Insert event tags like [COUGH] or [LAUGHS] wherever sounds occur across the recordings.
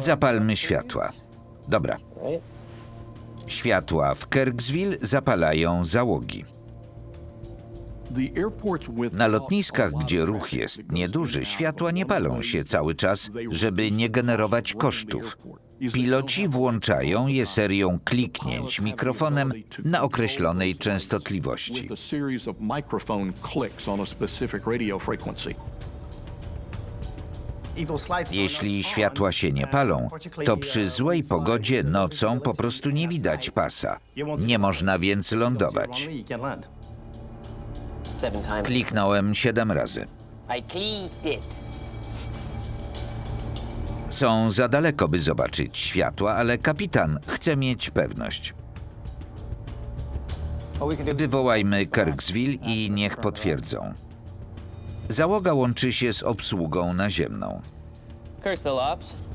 Zapalmy światła. Dobra. Światła w Kirksville zapalają załogi. Na lotniskach, gdzie ruch jest nieduży, światła nie palą się cały czas, żeby nie generować kosztów. Piloci włączają je serią kliknięć mikrofonem na określonej częstotliwości. Jeśli światła się nie palą, to przy złej pogodzie nocą po prostu nie widać pasa. Nie można więc lądować. Kliknąłem siedem razy. Są za daleko, by zobaczyć światła, ale kapitan chce mieć pewność. Wywołajmy Kirksville i niech potwierdzą. Załoga łączy się z obsługą naziemną.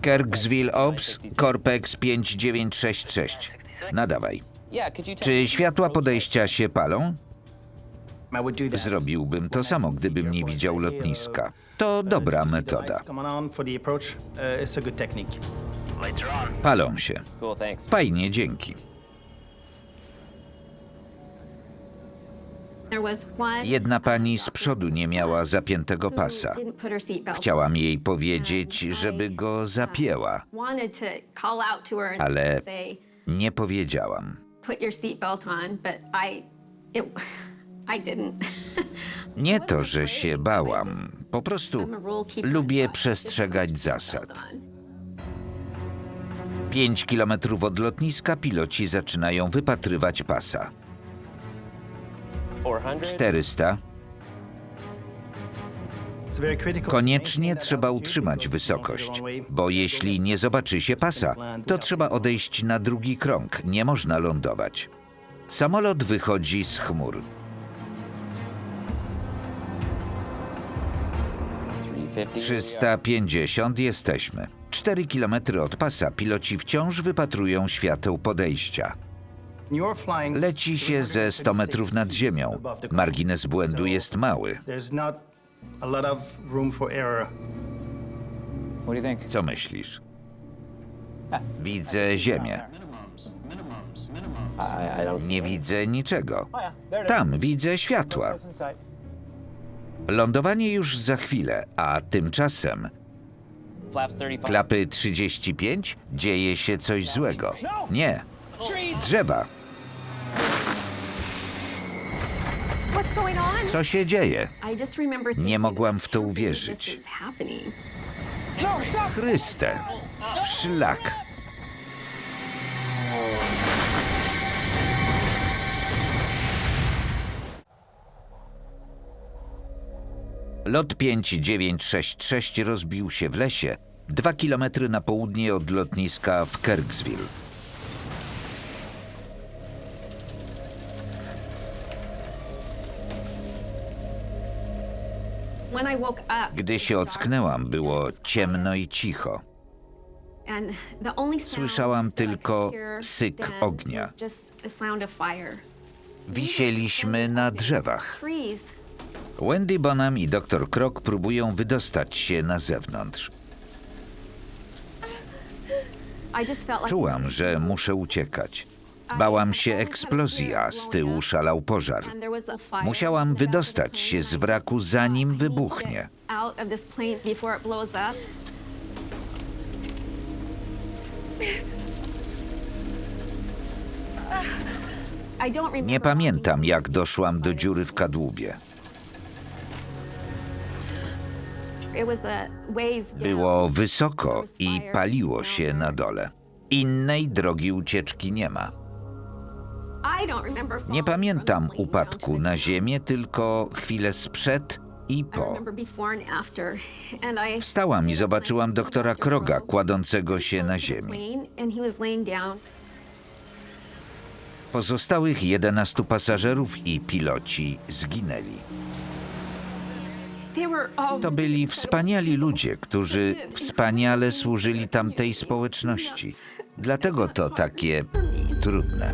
Kirksville Ops. Corpex 5966. Nadawaj. Czy światła podejścia się palą? Zrobiłbym to samo, gdybym nie widział lotniska. To dobra metoda. Uh, it's a good technique. Palą się. Fajnie, dzięki. Jedna pani z przodu nie miała zapiętego pasa. Chciałam jej powiedzieć, żeby go zapięła, ale nie powiedziałam. [LAUGHS] Nie [LAUGHS] to, że się bałam. Po prostu lubię przestrzegać zasad. Pięć kilometrów od lotniska piloci zaczynają wypatrywać pasa. 400. 400. It's very critical to Koniecznie trzeba utrzymać wysokość, bo jeśli nie zobaczy się pasa, to trzeba odejść na drugi krąg. Nie można lądować. Samolot wychodzi z chmur. 350. 350 jesteśmy. 4 kilometry od pasa piloci wciąż wypatrują świateł podejścia. Leci się ze 100 metrów nad ziemią. Margines błędu jest mały. Co myślisz? Widzę ziemię. Nie widzę niczego. Oh. Tam widzę światła. Lądowanie już za chwilę, a tymczasem Flaps 35. klapy 35 dzieje się coś złego. Nie, Trees. Drzewa. Co się dzieje? Nie mogłam w to "How is uwierzyć. No. Chryste. Szlak. Lot 5966 rozbił się w lesie, dwa kilometry na południe od lotniska w Kirksville. Gdy się ocknęłam, było ciemno i cicho. Słyszałam tylko syk ognia. Wisieliśmy na drzewach. Wendy Bonham i dr Krok próbują wydostać się na zewnątrz. Czułam, że muszę uciekać. Bałam się eksplozji, a z tyłu szalał pożar. Musiałam wydostać się z wraku, zanim wybuchnie. Nie pamiętam, jak doszłam do dziury w kadłubie. Było wysoko i paliło się na dole. Innej drogi ucieczki nie ma. Nie pamiętam upadku na ziemię, tylko chwilę sprzed i po. Wstałam i zobaczyłam doktora Kroga kładącego się na ziemi. Pozostałych 11 pasażerów i piloci zginęli. To byli wspaniali ludzie, którzy wspaniale służyli tamtej społeczności. Dlatego to takie trudne.